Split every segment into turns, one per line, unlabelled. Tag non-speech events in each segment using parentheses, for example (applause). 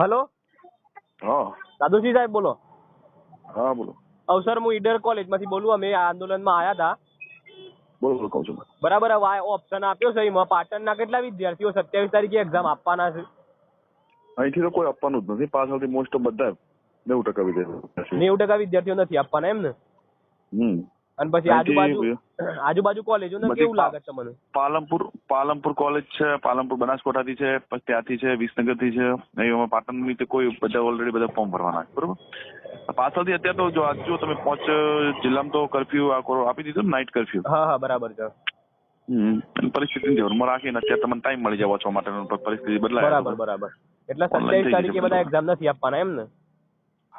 Hello?
હા.
દાદુસિંહ સાહેબ બોલો.
હા બોલો.
અવસર હું ઈડર કોલેજમાંથી બોલું અમે આ આંદોલનમાં આવ્યા હતા
બોલો બોલો કહું છું
બરાબર વાય આ ઓપ્શન આપ્યો છે એમાં પાટણના કેટલા વિદ્યાર્થીઓ સત્યાવીસ તારીખે એક્ઝામ આપવાના છે?
અહીંથી તો કોઈ આપવાનું જ નથી. પાછળથી મોસ્ટ ઓફ બધા નેવું ટકા વિદ્યાર્થીઓ
નેવું ટકા વિદ્યાર્થીઓ નથી આપવાના એમ ને?
હમ.
અને પછી આજુબાજુ આજુબાજુ કોલેજો
ને
કેવું લાગે છે મને?
પાલનપુર પાલનપુર કોલેજ છે પાલનપુર બનાસકાંઠાથી છે પછી ત્યાંથી છે વિસનગરથી છે એમાં પાટણની કોઈ બધા ઓલરેડી બધા ફોર્મ ભરવાના છે બરોબર? પાછળથી અત્યારે તો જો આજ જો તમે પાંચ જિલ્લામાં તો કરફ્યુ આપી દીધું ને નાઇટ કરફ્યુ
હા હા બરાબર છે.
હમ પરિસ્થિતિને ધ્યાનમાં રાખીને અત્યારે તમને ટાઈમ મળી જાય વાંચવા માટે પરિસ્થિતિ બદલાય
બરાબર બરાબર. એટલે સત્યાવીસ તારીખે બધા એક્ઝામ નથી આપવાના એમ ને?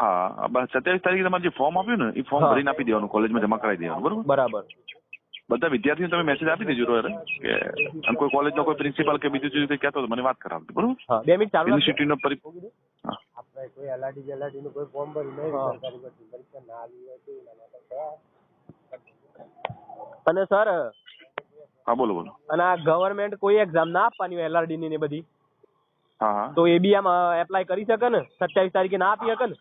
હા બસ સત્યાવીસ તારીખે તમારે જે ફોર્મ આપ્યું ને એ ફોર્મ ભરીને આપી દેવાનું કોલેજમાં જમા કરાવી દેવાનું બરોબર?
બરાબર.
બધા વિદ્યાર્થીઓને તમે મેસેજ આપી દેજો રોયરે કે આમ કોઈ કોલેજનો કોઈ પ્રિન્સિપાલ કે બીજું જે કહેતો હોય તો મને વાત કરાવજો બરોબર?
હા બે મિનિટ ચાલુ.
યુનિવર્સિટીનો પરી
આપણે કોઈ એલઆરડી જેલઆરડી નું કોઈ ફોર્મ ભરી નહીં સરકારી પરીક્ષા ના આવી હોય તો એના અને સર
હા બોલો બોલો.
અને આ ગવર્મેન્ટ કોઈ એક્ઝામ ના આપવાની હોય એલઆરડી ની ને બધી?
હા હા.
તો એ બી આમ એપ્લાય કરી શકે ને? સત્યાવીસ તારીખે ના આપી શકે ને?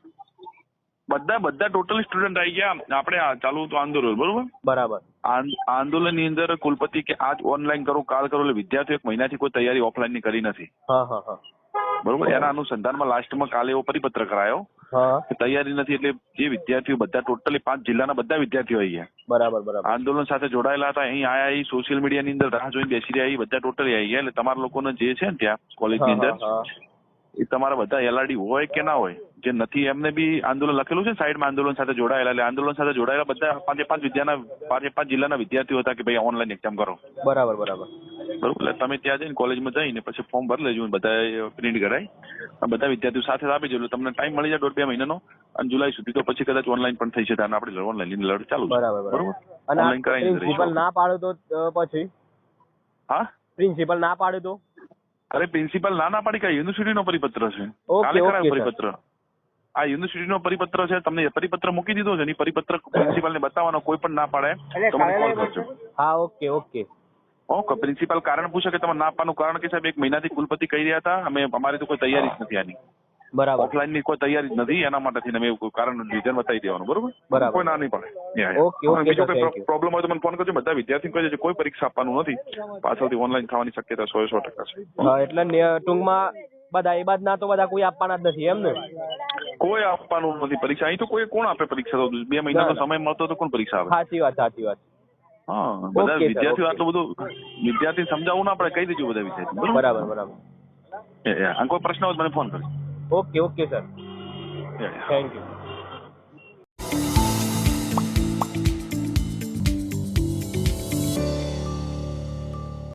બધા બધા ટોટલી સ્ટુડન્ટ આવી ગયા. આપણે આ ચાલુ હતું આંદોલન બરોબર?
બરાબર.
આંદોલન આંદોલનની અંદર કુલપતિ કે આજ ઓનલાઈન કરો કાલ કરો એટલે વિદ્યાર્થીઓ એક મહિનાથી કોઈ તૈયારી ઓફલાઈનની કરી નથી. બરોબર? એના અનુસંધાનમાં લાસ્ટમાં કાલે એવો પરિપત્ર કરાયો તૈયારી નથી એટલે જે વિદ્યાર્થીઓ બધા ટોટલી પાંચ જિલ્લાના બધા વિદ્યાર્થીઓ આવી ગયા.
બરાબર બરાબર.
આંદોલન સાથે જોડાયેલા હતા. અહીં આયા અહીં સોશિયલ મીડિયાની અંદર રાહ જોઈને બેસી રહ્યા બધા ટોટલી આવી ગયા. એટલે તમારા લોકોને જે છે ને ત્યાં કોલેજની અંદર. એ તમારા બધા એલઆરડી હોય કે ના હોય જે નથી એમને બી આંદોલન લખેલું છે સાઈડમાં આંદોલન સાથે જોડાયેલા એટલે આંદોલન સાથે જોડાયેલા બધા પાંચે પાંચ વિદ્યાના પાંચે પાંચ જિલ્લાના વિદ્યાર્થીઓ હતા કે ભાઈ ઓનલાઈન એક્ઝામ કરો.
બરાબર બરાબર.
બરોબર એટલે તમે ત્યાં જઈને કોલેજમાં જઈને પછી ફોર્મ ભરી લેજો બધા પ્રિન્ટ કરાય. બધા વિદ્યાર્થીઓ સાથે આપી એટલે તમને ટાઈમ મળી જાય દોઢ બે મહિનાનો અને જુલાઈ સુધી તો પછી કદાચ ઓનલાઈન પણ થઈ શકે અને આપણે ઓનલાઈન લડ ચાલુ
બરાબર બરાબર.
ઓનલાઈન કરાવી
ના પાડો તો પછી?
હા?
પ્રિન્સિપલ ના પાડે તો?
અરે પ્રિન્સિપાલ ના ના પાડી કે યુનિવર્સિટીનો પરિપત્ર છે? કાલે કરાયો પરિપત્ર? આ યુનિવર્સિટીનો પરિપત્ર છે તમને પરિપત્ર મૂકી દીધો છે (laughs) ને પરિપત્ર પરિપત્ર પ્રિન્સિપાલને બતાવવાનો કોઈ પણ ના પાડે તો કોલ કરજો.
હા ઓકે ઓકે
ઓકે પ્રિન્સિપાલ કારણ પૂછે કે તમે ના પાડવાનું કારણ કે સાહેબ એક મહિનાથી કુલપતિ કહી રહ્યા હતા અમે અમારી તો કોઈ તૈયારી જ નથી આની.
બરાબર.
ઓફલાઈનની કોઈ તૈયારી જ નથી એના માટે થઈને એવું કારણ રીઝન બતાવી દેવાનું બરોબર?
બરાબર.
કોઈ ના નહીં. પડે.
ઓકે, ઓકે,
બીજો કોઈ પ્રોબ્લેમ હોય તો મને ફોન કરજો બધા વિદ્યાર્થીઓ કહે છે કોઈ પરીક્ષા આપવાનું નથી. પાછળથી ઓનલાઈન થવાની શક્યતા સો સો ટકા છે.
એટલે ટૂંકમાં બધા એ બાદ ના તો બધા કોઈ આપવાના જ નથી એમ ને
કોઈ આપવાનું નથી પરીક્ષા. અહીં તો કોઈ કોણ આપે પરીક્ષા તો? બે મહિનાનો. સમય મળતો તો કોણ પરીક્ષા આપે?
સાચી વાત સાચી વાત.
હા બધા વિદ્યાર્થીઓ આટલું બધું વિદ્યાર્થી સમજાવવું ના પડે કહી દેજો બધા વિદ્યાર્થી
બરાબર? બરાબર
કોઈ પ્રશ્ન હોય મને ફોન કરજો.
Okay okay sir. Thank you